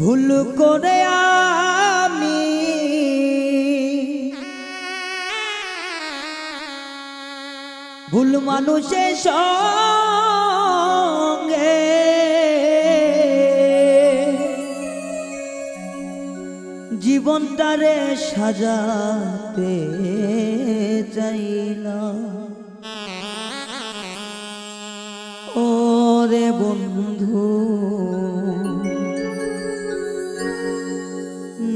ভুল করে আমি। ভুল মানুষের সঙ্গে। জীবনটারে সাজাতে চাইলাম ওরে বন্ধু।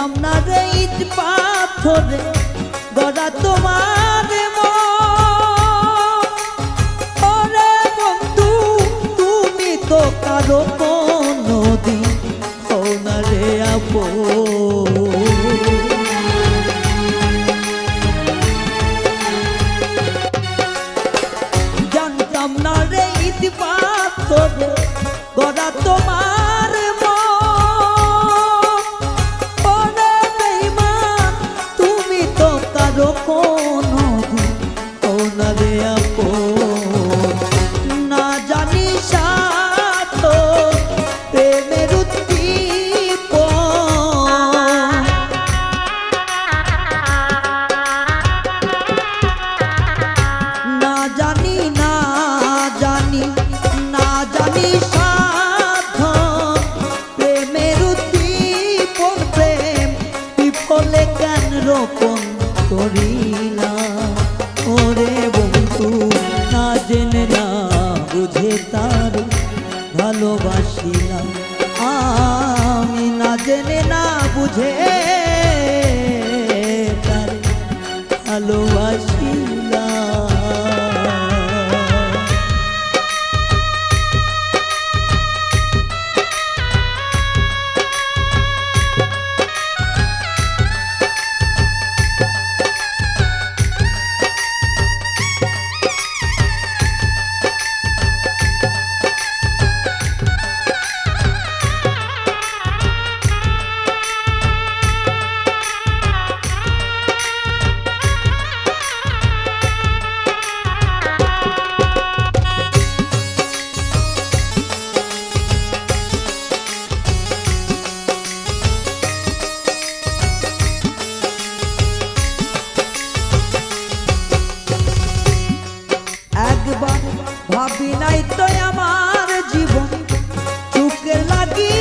জানতাম না রে ইট পাথরে গড়া তোমার। ওরে বন্ধু তুমি তো কারও রোপণ করিলাম। ওরে বন্ধু না জেনে না বুঝে তার ভালোবাসিলাম ভাবি নাই তো আমার জীবন চুকে লাগি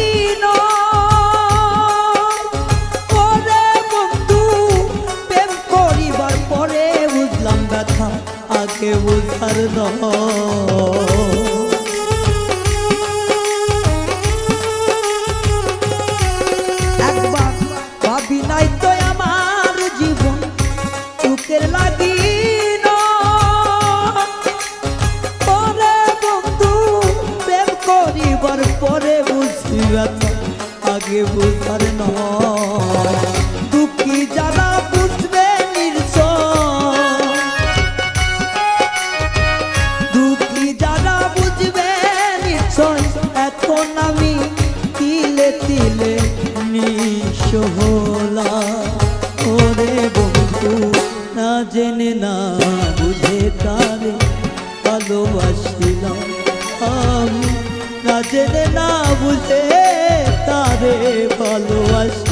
পরে বন্ধু, প্রেম করিবার পরে বুঝলাম ব্যথা আগে বুঝার নয়। না জেনে না বুঝে তাদের ভালোবাসি।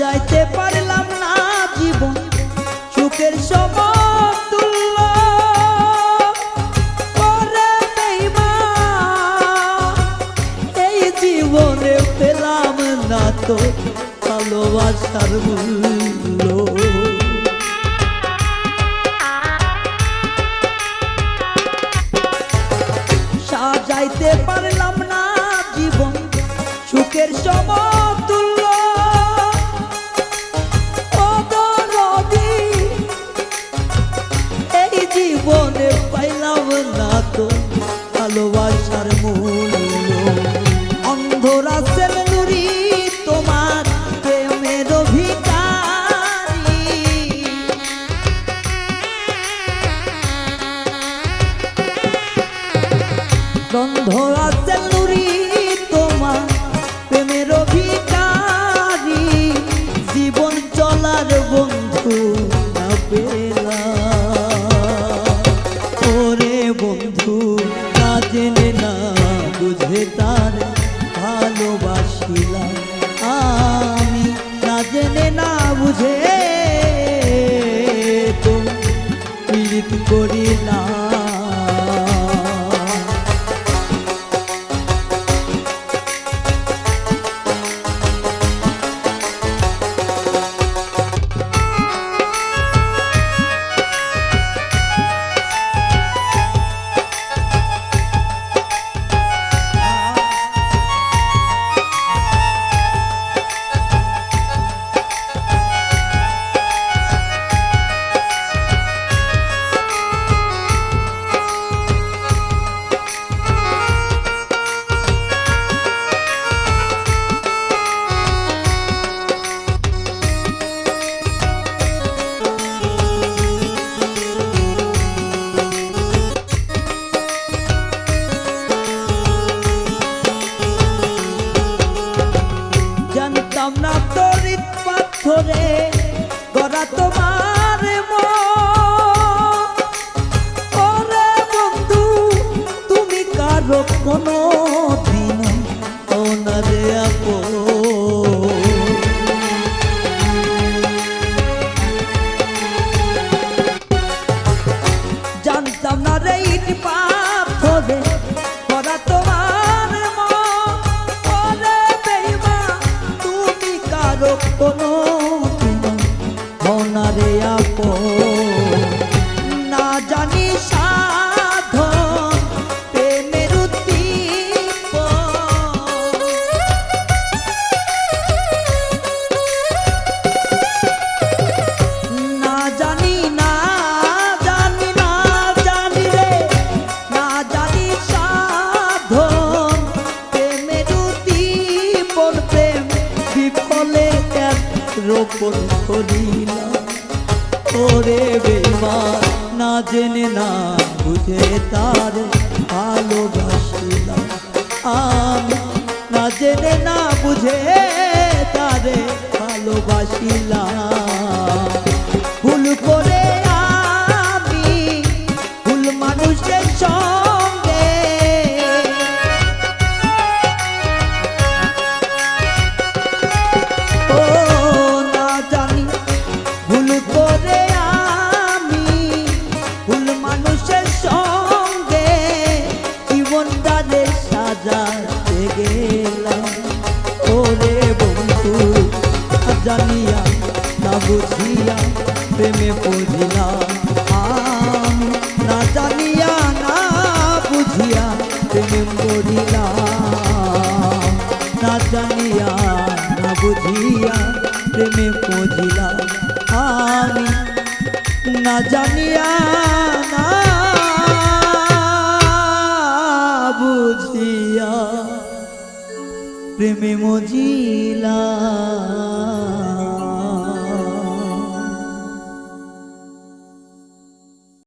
যাইতে পারলাম না জীবন, সুখের সমতুল্য। এই জীবনে পেলাম না তো ভালোবাসার মূল্য। সাজাইতে পারলাম না জীবন, সুখের সময়। জিদ করিলাম। মত রোপণ করিলাম। ওরে বেমার না জেনে না বুঝে তার ভালোবাসিলাম। আমি না জেনে না বুঝে তারে ভালোবাসিলাম। বুঝিয়া, প্রেমে পড়িলাম আমি না জানিয়া, না বুঝিয়া প্রেমে পড়িলাম না জানিয়া, না বুঝিয়া প্রেমে পড়িলাম আমি না জানিয়া, না প্রেমে মজিলা।